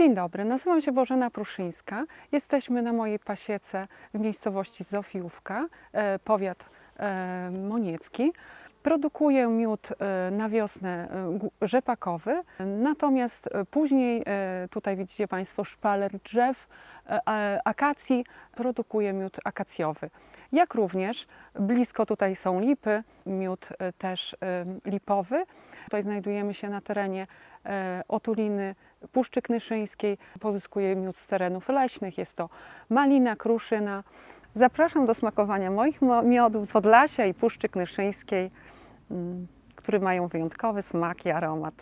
Dzień dobry, nazywam się Bożena Pruszyńska. Jesteśmy na mojej pasiece w miejscowości Zofijówka, e, powiat e, moniecki. Produkuję miód e, na wiosnę e, rzepakowy, natomiast e, później, tutaj widzicie Państwo szpaler drzew, akacji, produkuję miód akacjowy. Jak również blisko tutaj są lipy, miód też lipowy. Tutaj znajdujemy się na terenie otuliny Puszczy Knyszyńskiej. Pozyskuję miód z terenów leśnych. Jest to malina, kruszyna. Zapraszam do smakowania moich mo- miodów z Podlasia i Puszczy Knyszyńskiej, mm, które mają wyjątkowy smak i aromat.